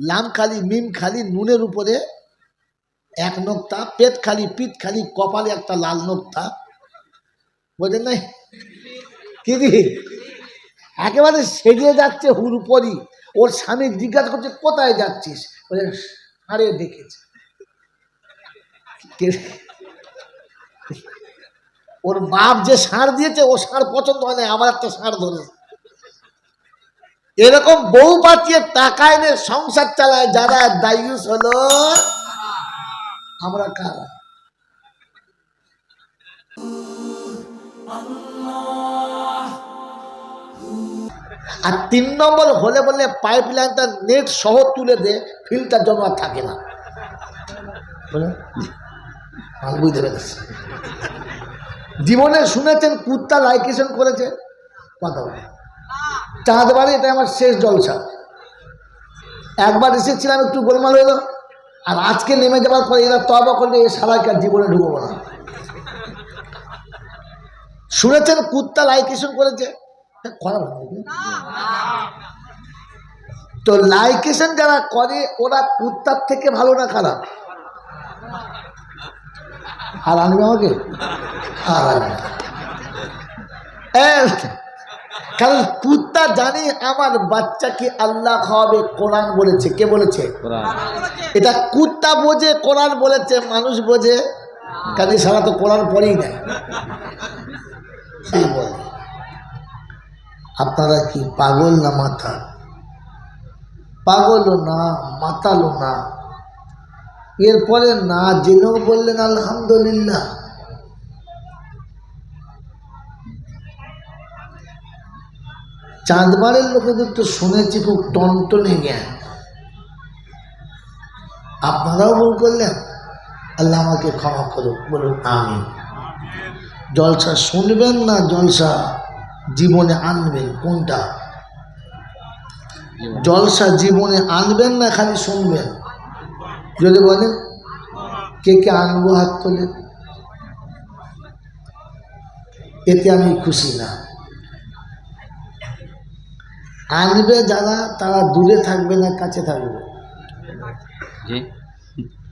লাম খালি, মিম খালি, নুনের উপরে এক নোক্তা, পেট খালি, পিঠ খালি, কপালে একটা লাল নোক্তা। বোঝেন নাই? কি? একেবারে সেজে যাচ্ছে হুরুপরি। ওর স্বামী জিজ্ঞাসা করছে, কোথায় যাচ্ছিস? বলে, আরে, দেখেছে। ওর বাপ যে সার দিয়েছে, ও সার পছন্দ হয় না, আমার একটা সার ধরে এরকম বউ পাতিয়ে টাকা এনে সংসার চালায়, যারা দায়ুস হলো, আমরা কারা? আর তিন নম্বর হলে বলে পাইপ লাইনটা নেট সহ তুলে দে ফিল্টার আর থাকে না? বুঝতে পেরেছি। জীবনে শুনেছেন, কুত্তা লাইকেশন করেছে? কথা বলে। চাঁদ বাড়ি এটা আমার শেষ জলসা। একবার এসেছিলাম, একটু গোলমাল হলো, আর আজকে নেমে যাওয়ার পরে এরা তবা করলে এ সারাকে আর জীবনে ঢুকবো না। শুনেছেন, কুত্তা লাইকেশন করেছে? তো লাইকেশন যারা করে, ওরা কুত্তার থেকে ভালো না খারাপ? আর আনবে আমাকে? আর আনবে কারণ কুত্তা জানি আমার বাচ্চাকে আল্লাহ খাওয়াবে কোরআন বলেছে। কে বলেছে? এটা কুত্তা বোঝে কোরআন বলেছে মানুষ বোঝে। কাজে সারা তো কোরআন পড়েই নেয় সেই বলে। আপনারা কি পাগল না মাথা? পাগলও না মাতালো না। এরপরে না জেনেও বললেন আলহামদুলিল্লাহ। চাঁদবাড়ের লোকেদের তো শুনেছি খুব টনটনে জ্ঞান। আপনারাও ভুল করলেন। আল্লাহ আমাকে ক্ষমা করুক, বলুন আমি জলসা শুনবেন না জলসা জীবনে আনবেন কোনটা? জলসা জীবনে আনবেন না খালি শুনবেন? যদি বলেন, কে কে আনব হাত তোলে? এতে আমি খুশি না। আনবে যারা তারা দূরে থাকবে না কাছে থাকবে।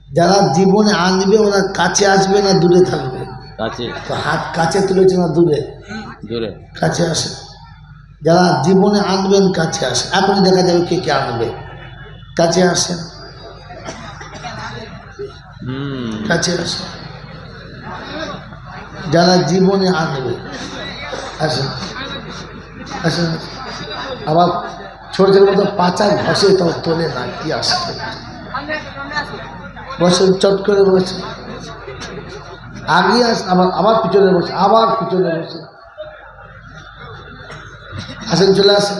যারা জীবনে আনবে ওরা কাছে আসবে না দূরে থাকবে। কাছে। তো হাত কাছে তুলেছে না দূরে? দূরে। কাছে আসে। যারা জীবনে আনবেন কাছে আসে। এখনই দেখা যাবে কে কে আনবে কাছে আসেন হুম। কাছে আসেন যারা জীবনে আনবে আসেন আসেন আবার ছোট ছোট মতো পাচা ঘষে তো তোলে না, কি আসবে? বসে চট করে বসে আগে আস আবার আবার পিছনে বসে আবার পিছনে বসে আসেন, চলে আসেন।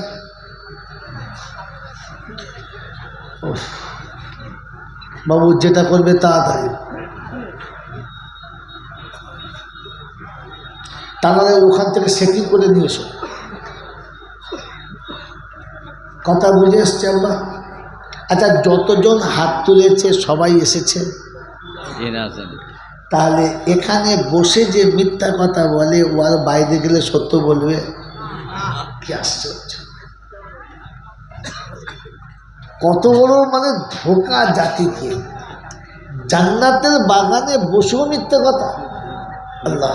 বাবু, যেটা করবে তাড়াতাড়ি তাহলে ওখান থেকে সেটিং করে নিয়ে এসো। কথা বুঝে এসছে আমরা আচ্ছা যতজন হাত তুলেছে, সবাই এসেছে। তাহলে এখানে বসে যে মিথ্যা কথা বলে ও আর বাইরে গেলে সত্য বলবে? কি আশ্চর্য। কত বড় মানে ধোকা জাতিকে। জান্নাতের বাগানে বসেও মিথ্যা কথা। আল্লাহ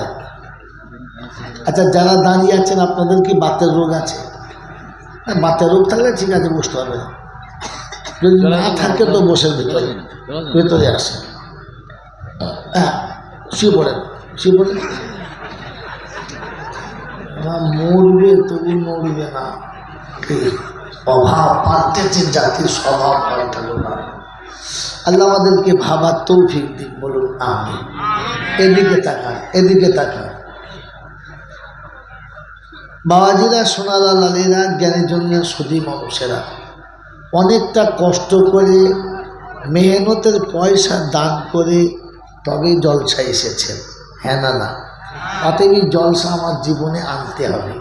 আচ্ছা যারা দাঁড়িয়ে আছেন, আপনাদের কি বাতের রোগ আছে? হ্যাঁ, বাতের রোগ থাকলে ঠিক আছে বসতে হবে। না যদি না থাকে তো বসে ভিতরে। ভেতরে আসে। হ্যাঁ শুয়ে পড়েন শুয়ে পড়েন। না, মরবে তবু মরবে না। অভাব পাল্টেছে জাতির স্বভাব পাল্টালো না। আল্লাহ আমাদেরকে ভাবার তৌফিক দিক বলুন আমি এদিকে তাকান এদিকে তাকান। বাবাজিরা, সোনারা, লালেরা জ্ঞানের জন্য সুদী মানুষেরা, অনেকটা কষ্ট করে, মেহনতের পয়সা দান করে তবে জলসা এসেছেন হ্যাঁ না না। অতএব এই জলসা আমার জীবনে আনতে হবে।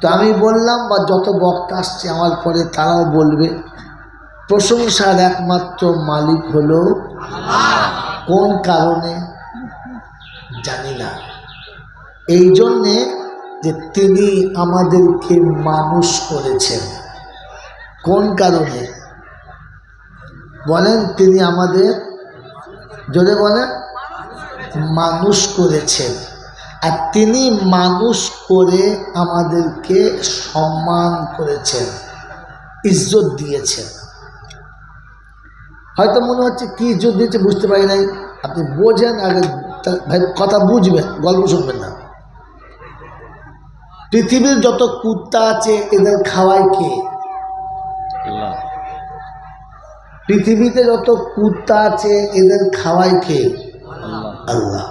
তো আমি বললাম, বা যত বক্তা আসছে আমার পরে তারাও বলবে, প্রশংসার একমাত্র মালিক হলো কোন কারণে? জানি না। এই জন্যে যে তিনি আমাদেরকে মানুষ করেছেন। কোন কারণে? বলেন, তিনি আমাদের যদি বলেন, মানুষ করেছেন। আর তিনি মানুষ করে আমাদেরকে সম্মান করেছেন, ইজ্জত দিয়েছেন। হয়তো মনে হচ্ছে কি ইজ্জত দিয়েছে, বুঝতে পারি নাই। আপনি বোঝেন, আগে ভাই, কথা বুঝবেন, গল্প শুনবেন না। পৃথিবীর যত কুত্তা আছে এদের খাওয়ায় কে? পৃথিবীতে যত কুত্তা আছে এদের খাওয়ায় কে? আল্লাহ।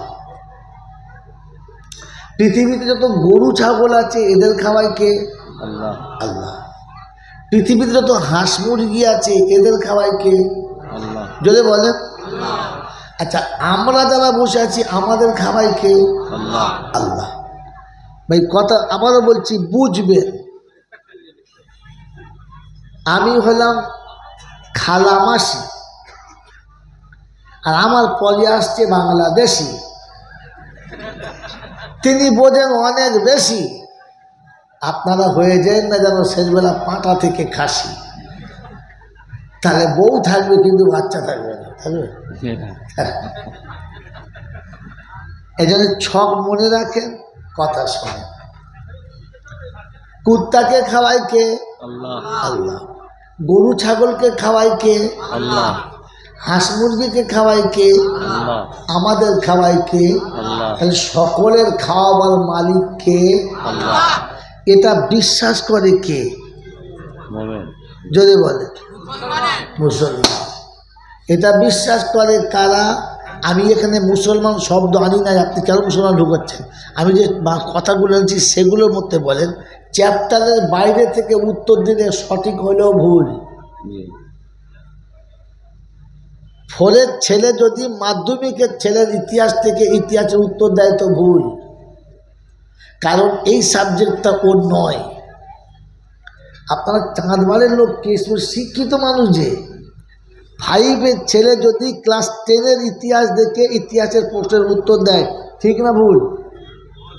পৃথিবীতে যত গরু ছাগল আছে এদের খাওয়ায় কে? আল্লাহ। আল্লাহ। পৃথিবীতে যত হাঁস মুরগি আছে এদের খাওয়ায় কে? আল্লাহ। যদি বলেন। আচ্ছা আমরা যারা বসে আছি আমাদের খাওয়ায় কে? আল্লাহ। আল্লাহ। ভাই কথা আবারও বলছি বুঝবেন আমি হলাম খালামাসি আর আমার পরে আসছে বাংলাদেশি। তিনি বোঝেন অনেক বেশি। আপনারা হয়ে যায় না যেন শেষবেলা পাঁটা থেকে খাসি। তাহলে বউ থাকবে কিন্তু বাচ্চা থাকবে না থাকবে? এই জন্য ছক মনে রাখেন কথা শোনেন কুত্তাকে খাওয়ায় কে? আল্লাহ। গরু ছাগলকে খাওয়ায় কে? আল্লাহ। হাঁস মুরগিকে খাওয়ায় কে? আমাদের খাওয়ায় কে? তাহলে সকলের খাওয়াবার মালিক কে? এটা বিশ্বাস করে কে? যদি বলে। মুসলমান। এটা বিশ্বাস করে কারা? আমি এখানে মুসলমান শব্দ আনি নাই, আপনি কেন মুসলমান ঢুকাচ্ছেন? আমি যে কথাগুলো আনছি সেগুলোর মধ্যে বলেন, চ্যাপ্টারের বাইরে থেকে উত্তর দিলে সঠিক হলেও ভুল। ফলের ছেলে যদি মাধ্যমিকের ছেলের ইতিহাস থেকে ইতিহাসের উত্তর দেয় তো ভুল। কারণ এই সাবজেক্টটা ওর নয়। আপনারা চাঁদবাড়ির লোক শিক্ষিত মানুষ যে? ফাইভের ছেলে যদি ক্লাস টেনের ইতিহাস দেখে ইতিহাসের প্রশ্নের উত্তর দেয়, ঠিক না ভুল?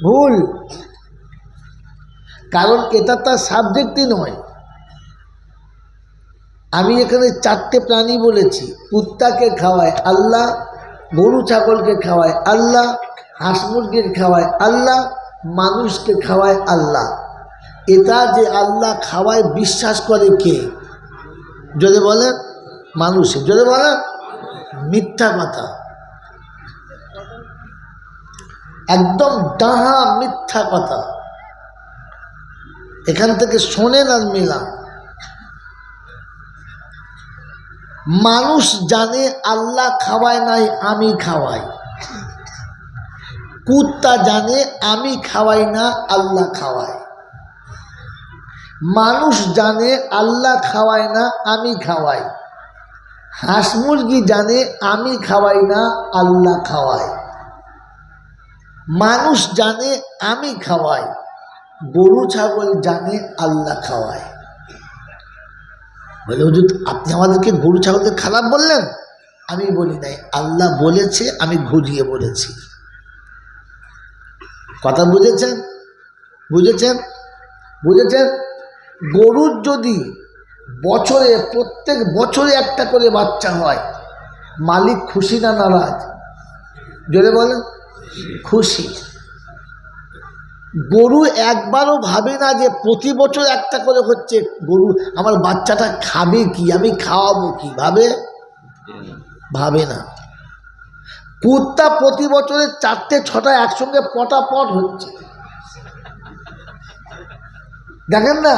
ভুল। কারণ এটা তার সাবজেক্টই নয়। আমি এখানে চারটে প্রাণী বলেছি। কুত্তাকে খাওয়ায় আল্লাহ, গরু ছাগলকে খাওয়ায় আল্লাহ, হাঁস মুরগির খাওয়ায় আল্লাহ, মানুষকে খাওয়ায় আল্লাহ। এটা যে আল্লাহ খাওয়ায়, বিশ্বাস করে কে? যদি বলেন মানুষে। যদি বলেন মিথ্যা কথা। একদম ডাহা মিথ্যা কথা। এখান থেকে শোনেন আর মিলান মানুষ জানে আল্লাহ খাওয়ায় নাই, আমি খাওয়াই। কুত্তা জানে, আমি খাওয়াই না, আল্লাহ খাওয়ায়। মানুষ জানে, আল্লাহ খাওয়ায় না, আমি খাওয়াই। হাঁস মুরগি জানে আমি খাওয়াই না, আল্লাহ খাওয়ায়। মানুষ জানে আমি খাওয়াই, গরু, ছাগল জানে আল্লাহ খাওয়ায়। বলে, হুজুর, আপনি আমাদেরকে গরু, ছাগলকে খারাপ বললেন? আমি বলি নাই, আল্লাহ বলেছে, আমি ঘুরিয়ে বলেছি। কথা বুঝেছেন? বুঝেছেন? বুঝেছেন? গরুর যদি বছরে, প্রত্যেক বছরে একটা করে বাচ্চা হয়। মালিক খুশি না নারাজ? জোরে বলেন খুশি। গরু একবারও ভাবে না যে প্রতি বছর একটা করে হচ্ছে গরু, আমার বাচ্চাটা খাবে কি? আমি খাওয়াবো কি? ভাবে? ভাবে না। কুত্তা প্রতি বছরে চারটে, ছটা একসঙ্গে পটাপট হচ্ছে। দেখেন না?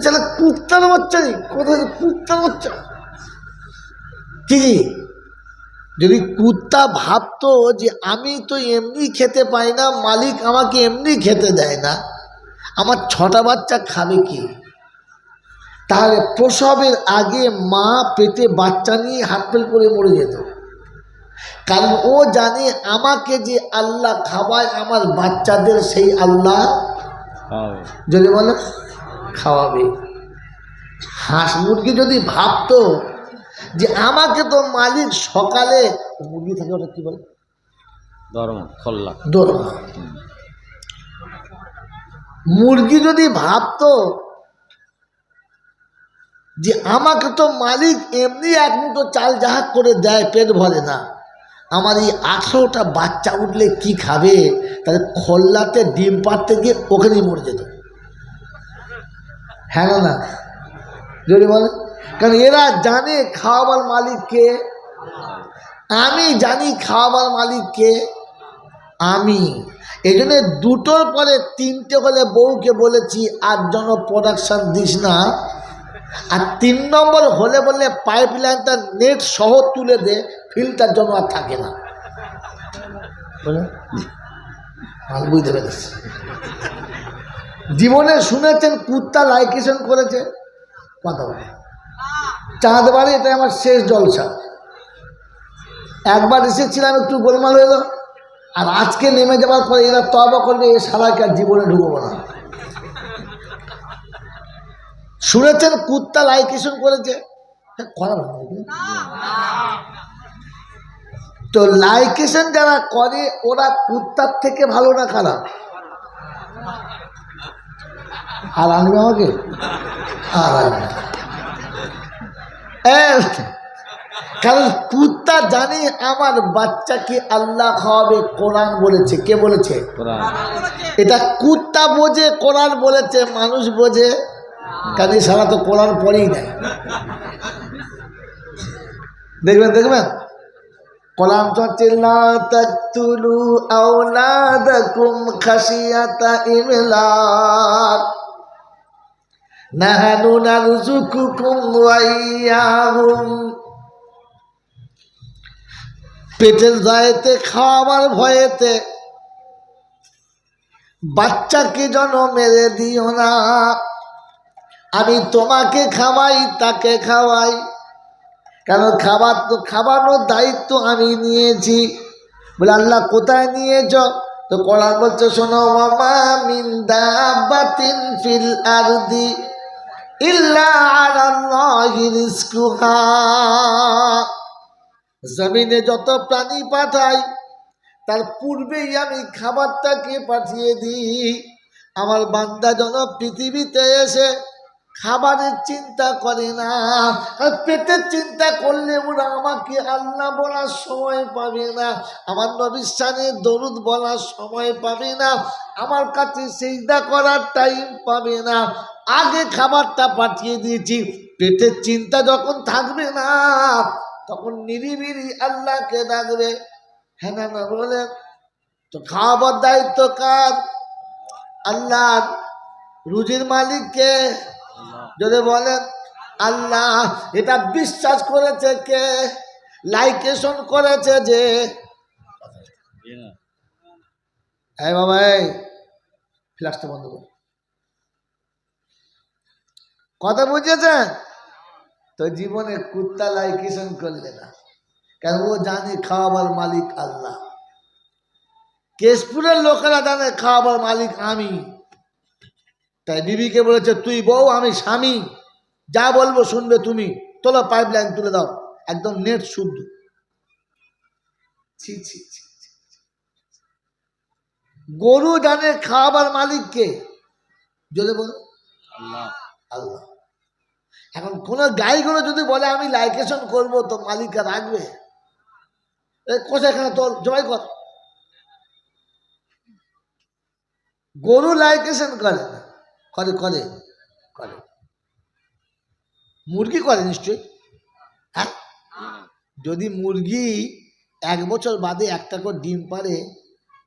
যারা কুত্তার বাচ্চা নেই। কোথায় কুত্তার বাচ্চা? কি যদি কুত্তা ভাবতো যে আমি তো এমনি খেতে পাই না মালিক আমাকে এমনি খেতে দেয় না আমার ছটা বাচ্চা খাবে কি? তাহলে প্রসবের আগে মা পেটে বাচ্চা নিয়ে হাত ফেল করে মরে যেত। কারণ ও জানে আমাকে যে আল্লাহ খাওয়ায় আমার বাচ্চাদের সেই আল্লাহ। যদি বলে খাওয়াবে। হাঁস মুরগি যদি ভাবতো যে আমাকে তো মালিক সকালে মুরগি থাকে ওটা কি বলে? খল্লা। দোরমা। মুরগি যদি ভাবতো যে আমাকে তো মালিক এমনি এক মুঠো চাল যাহা করে দেয় পেট ভরে না আমার এই আঠেরোটা বাচ্চা উঠলে কি খাবে? তাহলে খোল্লাতে ডিম পাড়তে গিয়ে ওখানেই মরে যেত। হ্যাঁ না যদি বলে কারণ এরা জানে খাওয়াবার মালিককে আমি জানি খাওয়াবার মালিককে আমি এই জন্য দুটোর পরে তিনটে হলে বউকে বলেছি, আর যেন প্রোডাকশান দিস না। আর তিন নম্বর হলে বললে পাইপ লাইনটা নেট সহ তুলে দে ফিল্টার জন্য আর থাকে না। বুঝতে পেরেছি। জীবনে শুনেছেন কুত্তা লাইকেশন করেছে। কথা বলে। চাঁদ বাড়ি এটা আমার শেষ জলসা। একবার এসেছিলাম একটু গোলমাল হলো আর আজকে নেমে যাওয়ার পরে এরা তবা করবে এ সারাকে জীবনে ঢুকবো না। শুনেছেন কুত্তা লাইকেশন করেছে? হ্যাঁ, তো লাইকেশন যারা করে ওরা কুত্তার থেকে ভালো না খারাপ? আর আনবে আমাকে? আর আনবে কারণ কুত্তা জানে আমার বাচ্চাকে আল্লাহ খাওয়াবে কোরআন বলেছে। কে বলেছে? এটা কুত্তা বোঝে কোরআন বলেছে মানুষ বোঝে। কাজে সারা তো কোরআন পড়েই নেয়। দেখবেন দেখবেন? কোরআন চলছে লা তাকতুলু আওলাদাকুম খাশিয়াতা ইমলাক। নাহানু পেটের দায়েতে খাওয়াবার ভয়েতে বাচ্চাকে যেন মেরে দিও না। আমি তোমাকে খাওয়াই, তাকে খাওয়াই। কেন খাবার তো, খাওয়ানোর দায়িত্ব আমি নিয়েছি। বলে, আল্লাহ, কোথায় নিয়েছ তো কোরআন বলছে, শোনো মামা মিন দাবাতিন ফিল আরদি। জমিনে যত প্রাণী পাঠাই, তার পূর্বেই আমি খাবারটাকে পাঠিয়ে দিই। আমার বান্দা যেন পৃথিবীতে এসে খাবারের চিন্তা করে না পেটের চিন্তা করলে ওরা আমাকে আল্লাহ বলার সময় পাবে না, আমার নবিস্বানে দরুদ বলার সময় পাবে না, আমার কাছে সেইদা করার টাইম পাবে না। আগে খাবারটা পাঠিয়ে দিয়েছি। পেটের চিন্তা যখন থাকবে না তখন নিরিবিরি আল্লাহকে ডাকবে। হ্যাঁ না না বলে তো খাওয়াবার দায়িত্ব কার? আল্লাহ রুজির মালিককে যদি বলেন আল্লাহ এটা বিশ্বাস করেছে কে? লাইকেশন করেছে যে? হ্যাঁ বাবা এই ফ্ল্যাশটা বন্ধ কর। কথা বুঝেছেন? তো জীবনে কুত্তা লাইকেশন করলে না। কেন ও জানে খাওয়াবার মালিক আল্লাহ। কেশপুরের লোকেরা জানে খাওয়াবার মালিক আমি। তাই বিবিকে বলেছে তুই বউ আমি স্বামী। যা বলব শুনবে তুমি। তোলো পাইপ লাইন তুলে দাও। একদম নেট শুদ্ধ। ছি ছি ছি ছি। গরু জানে খাওয়াবার মালিককে যদি বল। আল্লাহ। আল্লাহ। এখন কোনো গাইগুলো যদি বলে, আমি লাইকেশন করব তো মালিককে রাখবে? কোথায় তোর জবাই কর। গরু লাইকেশন করে করে করে করে। মুরগি করে নিশ্চয়ই। হ্যাঁ? যদি মুরগি এক বছর বাদে একটা করে ডিম পারে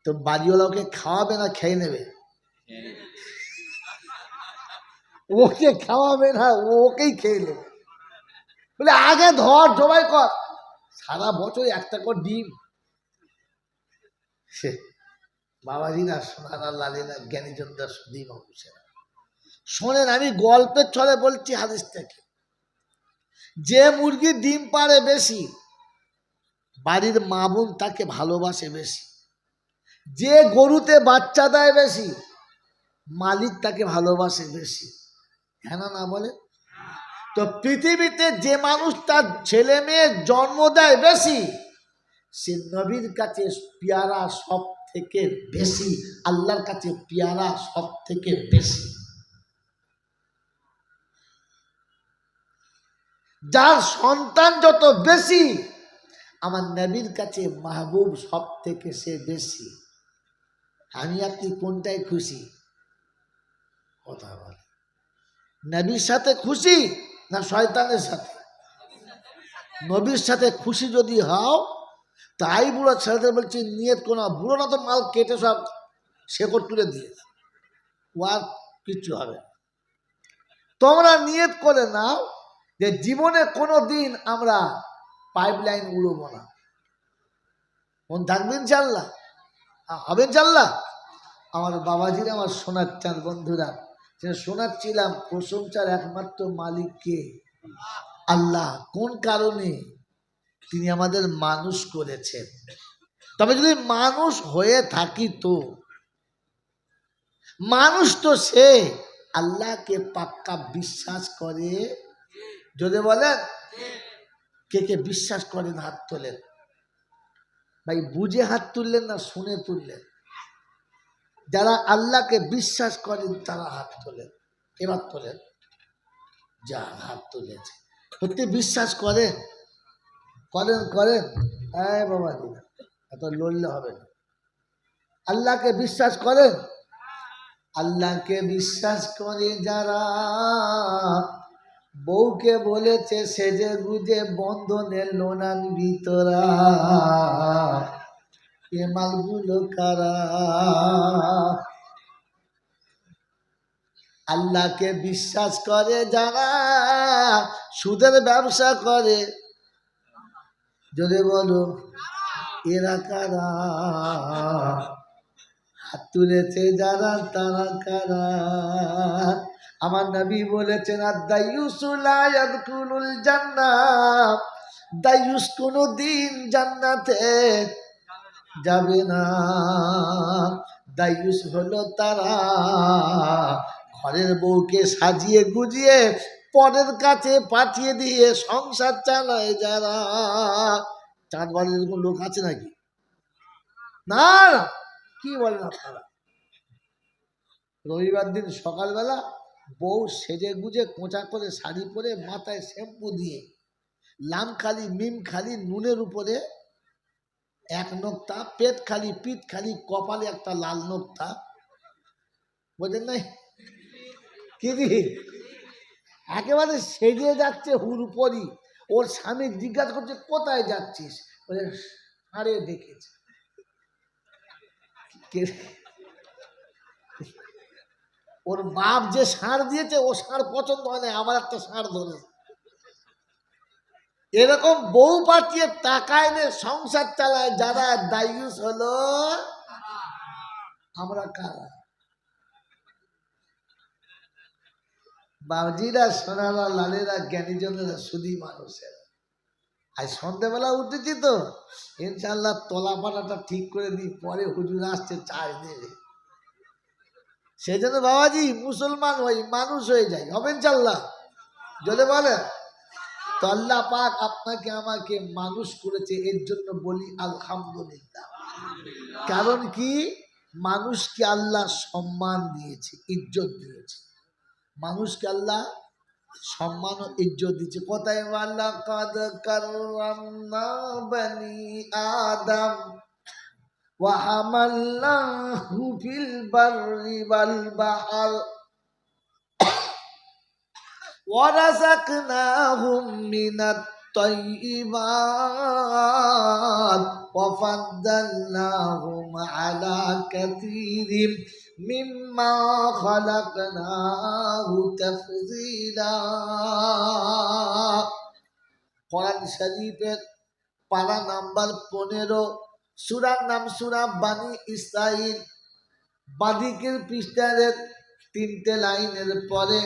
তো বাড়িওয়ালা ওকে খাওয়াবে না খেয়ে নেবে। ওকে খাওয়াবে না, ওকেই খেয়ে নেবে। বলে, আগে ধর, জবাই কর। সারা বছর একটা করে ডিম। সে বাবাজি না, সোনারা লালে না জ্ঞানীচন্দ্র সুদীপ মানুষেরা শোনেন, আমি গল্পের ছলে বলছি হাদিস থেকে। যে মুরগি ডিম পারে বেশি, বাড়ির মা বোন তাকে ভালোবাসে বেশি। যে গরুতে বাচ্চা দেয় বেশি, মালিক তাকে ভালোবাসে বেশি। হ্যাঁ না না, বলে। তো পৃথিবীতে যে মানুষ তার ছেলে মেয়ে জন্ম দেয় বেশি, সে নবীর কাছে পেয়ারা সব থেকে বেশি, আল্লাহর কাছে পেয়ারা সব থেকে বেশি। যার সন্তান যত বেশি, আমার নবীর কাছে মাহবুব সব থেকে সে বেশি। আমি আপনি কোনটাই খুশি? কথা বলে। নবীর সাথে খুশি না শয়তানের সাথে? নবীর সাথে খুশি যদি হও, তাই বুড়ো ছেলেদের বলছি, নিয়ত কোনো বুড়ো না তো মাল কেটে সব শেকড় তুলে দিয়ে ও আর কিচ্ছু হবে। তোমরা নিয়ত করে নাও যে জীবনে কোনো দিন আমরা পাইপ লাইন উড়ব না। মন থাকবেন চাল্লা হবেন চাল্লা আমার বাবাজির, আমার সোনার চাঁদ, বন্ধুরা শোনাচ্ছিলাম প্রশংসার একমাত্র মালিক কে? আল্লাহ। কোন কারণে? তিনি আমাদের মানুষ করেছেন। তবে যদি মানুষ হয়ে থাকি তো? মানুষ তো সে আল্লাহকে পাক্কা বিশ্বাস করে। যদি বলেন, কে কে বিশ্বাস করেন হাত তোলেন? ভাই, বুঝে হাত তুললেন না শুনে তুললেন? যারা আল্লাহকে বিশ্বাস করেন, তারা হাত তোলেন। এবার তোলেন। যা হাত তুলেছে। সত্যি বিশ্বাস করেন? করেন করেন? হ্যাঁ বাবা এত লড়লে হবে না। আল্লাহকে বিশ্বাস করেন? আল্লাহকে বিশ্বাস করে যারা বউকে বলেছে, সেজে গুজে বন্ধনের লোনান ভিতরা। এ মালগুলো কারা? আল্লাহকে বিশ্বাস করে যারা, সুদের ব্যবসা করে। যদি বলো, এরা কারা? হাত তুলেছে যারা, তারা কারা? আমার নবী বলেছেন আর দায়ুসুল জান্নাত দায়ুস কোনো দিন জান্নাতে যাবে না। দায়ুস হলো তারা। ঘরের বউকে সাজিয়ে গুজিয়ে পরের কাছে পাঠিয়ে দিয়ে সংসার চালায় যারা। চাঁদ বাড়ির এরকম লোক আছে নাকি? না না। কি বলেন আপনারা? রবিবার দিন সকালবেলা বউ সেজে গুজে কোঁচা করে শাড়ি পরে মাথায় শ্যাম্পু দিয়ে লাম খালি, মিম খালি, নুনের উপরে এক নোক্তা, পেট খালি, পিঠ খালি, কপালে একটা লাল নোক্তা। বোঝেন নাই? কি একেবারে সেজে যাচ্ছে হুরপরি। ওর স্বামী জিজ্ঞাসা করছে, কোথায় যাচ্ছিস? বলে সারে দেখেছে। ওর বাপ যে সার দিয়েছে, ও সার পছন্দ হয় না আমার একটা সার ধরে এরকম বউ পাঠিয়ে টাকা এনে সংসার চালায়, যারা দায়ুস হলো, আমরা কারা? বাবজিরা, সোনারা, লালেরা, জ্ঞানীজনেরা শুধু মানুষের। আজ সন্ধ্যেবেলা উঠেছি তো ইনশাল্লাহ তলা পাটাটা ঠিক করে দিই, পরে হুজুর আসছে চার্জ দেবে। সেই জন্য বাবাজি, মুসলমান হই, মানুষ হয়ে যাই হবেন চাল্লাহ যদি বলেন। তো আল্লাহ পাক আপনাকে আমাকে মানুষ করেছে এর জন্য বলি আলহামদুলিল্লাহ। কারণ কি? মানুষকে আল্লাহ সম্মান দিয়েছে ইজ্জত দিয়েছে। মানুষকে আল্লাহ সম্মান ও ইজ্জত দিয়েছে। কোথায়? ওয়ালাকাদ কাররামনা বানি আদম ওয়া হামালনাহু ফিল বাররি ওয়াল বাহর। ورزقناهم من الطيبات وفضلناهم على كثير مما خلقناه تفضيلا কোরআন শরীফের পারা নাম্বার পনেরো সুরার নাম সুরা বানি ইসরাইল বাদিকের পৃষ্ঠারের তিনটে লাইনের পরে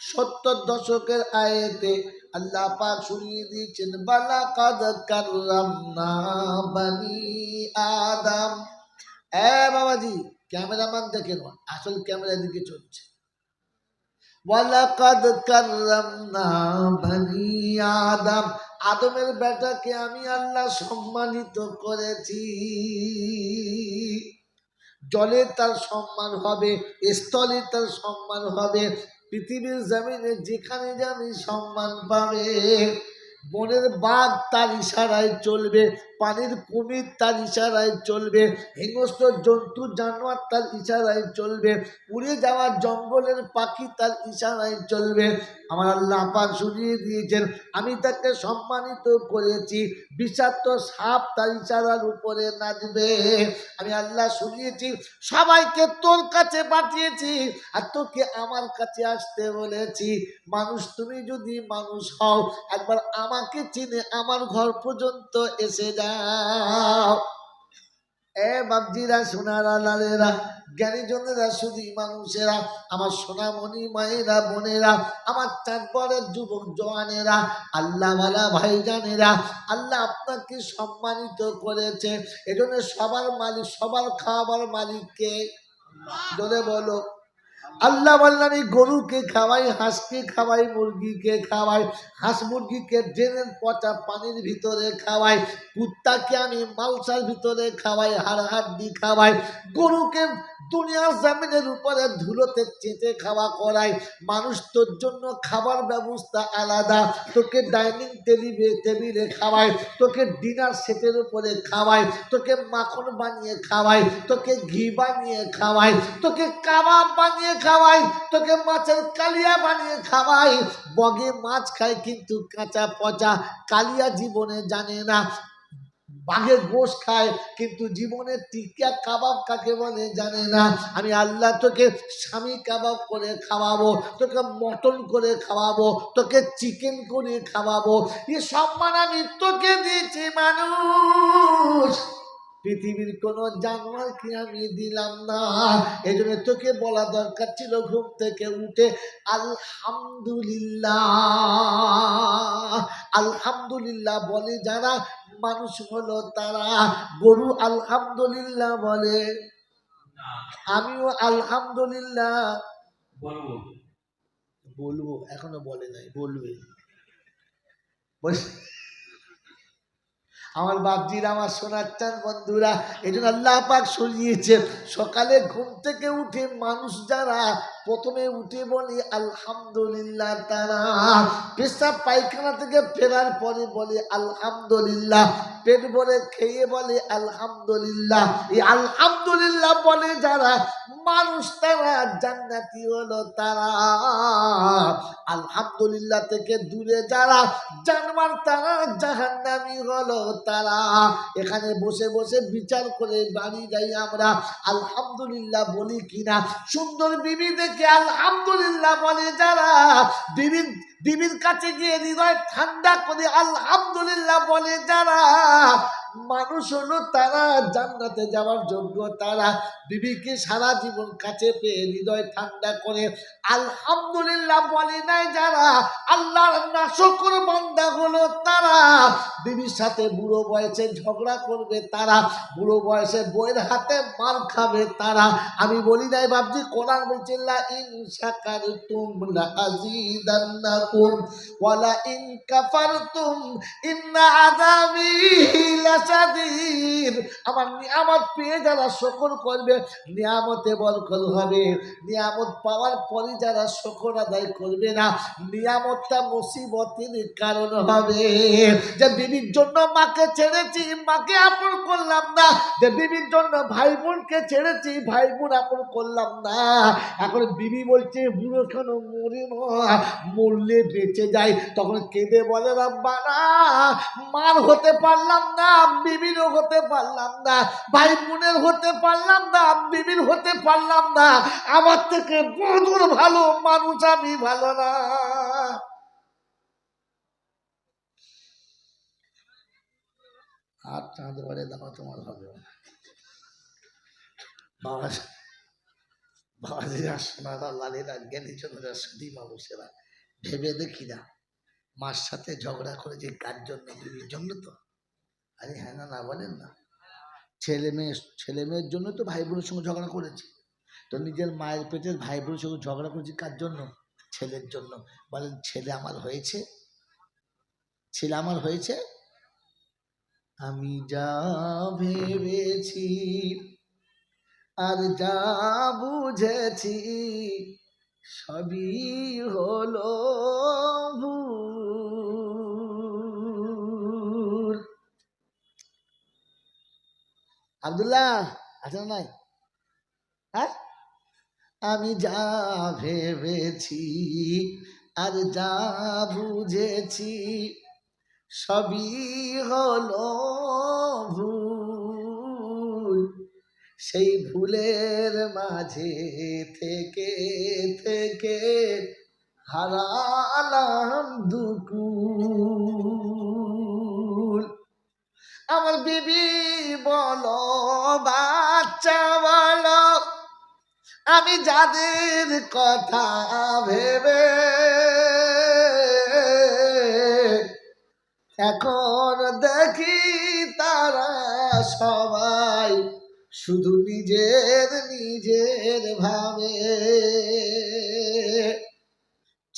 সত্তর দশকের আয়েতে আল্লাহ পাক শুনিয়ে দিয়েছেন বালা কাদ কাররামনা বানি আদম। এ বাবাজি, ক্যামেরাম্যান দেখেন আসল ক্যামেরা দিকে চলছে। ওয়ালাকাদ কাররামনা বানি আদম। আদমের বেটাকে আমি আল্লাহ সম্মানিত করেছি। জলে তার সম্মান হবে, স্থলে তার সম্মান হবে পৃথিবীর জমিনে যেখানে যাবে সম্মান পাবে বনের বাঘ তার ইশারায় চলবে পানির কুমির তার ইশারায় চলবে, হিংস্র জন্তু, জানোয়ার তার ইশারায় চলবে, উড়ে যাওয়া জঙ্গলের পাখি তার ইশারায় চলবে। আমার আল্লাহ পাক শুনিয়ে দিয়েছেন, আমি তাকে সম্মানিত করেছি, বিষাক্ত সাপ তার ইশারার উপরে নাচবে। আমি আল্লাহ শুনিয়েছি, সবাইকে তোর কাছে পাঠিয়েছি আর তোকে আমার কাছে আসতে বলেছি। মানুষ, তুমি যদি মানুষ হও, একবার আমাকে চিনে আমার ঘর পর্যন্ত এসে যাও এ বাবজিরা সোনারা, লালেরা, জ্ঞানীজনেরা শুধু মানুষেরা, আমার সোনামণি মায়েরা, বোনেরা, আমার চাঁদবরের যুবক জওয়ানেরা আল্লাহওয়ালা ভাইজানেরা, আল্লাহ আপনাকে সম্মানিত করেছে। এজন্য সবার মালিক, সবার খাবার মালিককে। ধরে বলো। আল্লাহ বললেন আমি গরুকে খাওয়াই হাঁসকে খাওয়াই মুরগিকে খাওয়াই? হাঁস মুরগিকে ড্রেনের পচা পানির ভিতরে খাওয়াই কুত্তাকে আমি মালসার ভিতরে খাওয়াই, হাড় হাড্ডি খাওয়াই, গরুকে দুনিয়ার জামিনের উপরে ধুলোতে চেঁচে খাওয়া করাই। মানুষ তোর জন্য খাবার ব্যবস্থা আলাদা। তোকে ডাইনিং টেবিলে টেবিলে খাওয়াই, তোকে ডিনার সেটের উপরে খাওয়াই, তোকে মাখন বানিয়ে খাওয়াই, তোকে ঘি বানিয়ে খাওয়াই, তোকে কাবাব বানিয়ে খাওয়াই তোকে মাছের কালিয়া বানিয়ে খাওয়াই। বগে মাছ খায় কিন্তু কাঁচা পচা, কালিয়া জীবনে জানে না। বাঘের গোশ খায় কিন্তু জীবনে টিকা কাবাব কাকে বলে জানে না। আমি আল্লাহ তোকে স্বামী কাবাব করে খাওয়াবো, তোকে মটন করে খাওয়াবো, তোকে চিকেন করে খাওয়াবো। এ সম্মান আমি তোকে দিয়েছি, মানুষ। পৃথিবীর কোনো জানোয়ারকে আমি দিলাম না। এই জন্য তোকে বলা দরকার ছিল ঘুম থেকে উঠে আলহামদুলিল্লাহ। আলহামদুলিল্লাহ বলে যারা মানুষ হলো তারা গরু আলহামদুলিল্লাহ বলে। আমিও আলহামদুলিল্লাহ। বলব। বলব এখনও বলে নাই বলবে। বলছে, আমার বাপজির আমার শোনাচ্ছেন বন্ধুরা, এই জন্য আল্লাহ পাক সরিয়েছে সকালে ঘুম থেকে উঠে মানুষ যারা প্রথমে উঠে বলি, আলহামদুলিল্লাহ তারা। পেশাব পায়খানা থেকে ফেরার পরে বলে, আলহামদুলিল্লাহ। পেট ভরে খেয়ে বলে, আলহামদুলিল্লাহ। এই আলহামদুলিল্লাহ বলে যারা, মানুষ তারা জান্নাতি হলো তারা। আলহামদুলিল্লাহ থেকে দূরে যারা জানবার তারা জাহান্নামি হলো তারা। এখানে বসে বসে বিচার করে বাড়ি যাই আমরা। আলহামদুলিল্লাহ বলি কিনা? সুন্দর বিবি দেখে আলহামদুলিল্লাহ বলে যারা বিবির বিবির কাছে গিয়ে হৃদয় ঠান্ডা করে আলহামদুলিল্লাহ বলে যারা মানুষ হলো তারা জান্নাতে যাওয়ার যোগ্য। তারা বিবিকে সারা জীবন কাছে পেয়ে হৃদয় ঠান্ডা করে। আলহামদুলিল্লাহ বলে নাই যারা, আল্লাহর নাশকর বান্দা হলো তারা। বিবির সাথে বুড়ো বয়সে ঝগড়া করবে তারা, বুড়ো বয়সে বইয়ের হাতে মার খাবে তারা। আমি বলি নাই বাবজি কোরআন বলছে, লা ইন শাকারতুম লা আযীদান্নাকুম ওয়া লা ইন্না আযাবি লাশাদীদ আমার নিয়ামত পেয়ে যারা শকর করবে, নিয়ামতে হবে। নিয়ামত পাওয়ার পরে যারা শকর আদায় করবে না, নিয়ামতটা মুসিবতের কারণ হবে। যে বিবির জন্য মাকে ছেড়েছি, মাকে আপন করলাম না। যে বিবির জন্য ভাই বোনকে ছেড়েছি ভাই বোন আপন করলাম না। এখন বিবি বলছে, বুড়ো কেন মরে মরলে বেঁচে যায় তখন কেঁদে বলে রাব্বা না মার হতে পারলাম না বিবিরও হতে পারলাম না, ভাই বোনের হতে পারলাম না বিবির হতে পারলাম না। আমার থেকে বদুর ভালো মানুষ আমি ভালো না। আর চাঁদ তোমার হবে মানুষেরা, ভেবে দেখি না, মার সাথে ঝগড়া করেছে কার জন্য বিবির জন্য তো? আরে হ্যাঁ না না, বলেন না। ছেলে মেয়ে, ছেলে মেয়ের জন্য তো ভাই বোনের সঙ্গে ঝগড়া করেছে। তো নিজের মায়ের পেটের ভাই বোনের সঙ্গে ঝগড়া করেছি কার জন্য? ছেলের জন্য। বলেন, ছেলে আমার হয়েছে? ছেলে আমার হয়েছে? আমি যা ভেবেছি আর যা বুঝেছি সবই হলো আব্দুল্লাহ, আছে নাই? হ্যাঁ? আমি যা ভেবেছি আর যা বুঝেছি সবই হলো ভুল। সেই ভুলের মাঝে থেকে থেকে হারালাম দুকুল। আমার বিবি বলো, বাচ্চা বলো, আমি যাদের কথা ভেবে এখন দেখি তারা সবাই শুধু নিজের নিজের ভাবে।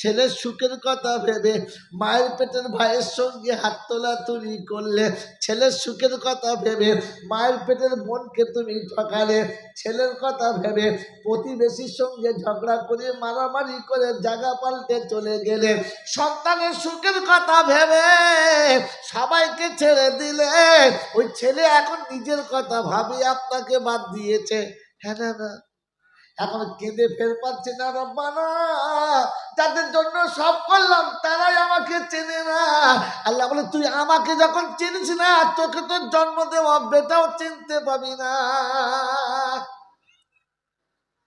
ছেলের সুখের কথা ভেবে মায়ের পেটের ভাইয়ের সঙ্গে হাত তোলা তুলি করলে ছেলের সুখের কথা ভেবে মায়ের পেটের বোনকে তুমি ঠকালে, ছেলের কথা ভেবে প্রতিবেশীর সঙ্গে ঝগড়া করে মারামারি করে জায়গা পাল্টে চলে গেলে, সন্তানের সুখের কথা ভেবে সবাইকে ছেড়ে দিলে, ওই ছেলে এখন নিজের কথা ভাবি আপনাকে বাদ দিয়েছে। হ্যাঁ না। এখন কেঁদে ফের পাচ্ছে না রব্বানা। যাদের জন্য সব করলাম, তারাই আমাকে চেনে না। আল্লাহ বলে, তুই আমাকে যখন চিনিস না, তোকে তোর জন্ম দেওয়া বেটাও চিনতে পাবি না।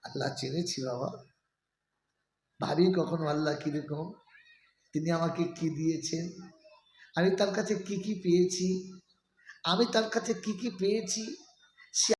আল্লাহ চিনেছি বাবা। ভাবি কখনো আল্লাহ কীরকম? তিনি আমাকে কি দিয়েছেন? আমি তার কাছে কি কি পেয়েছি? আমি তার কাছে কি কি পেয়েছি?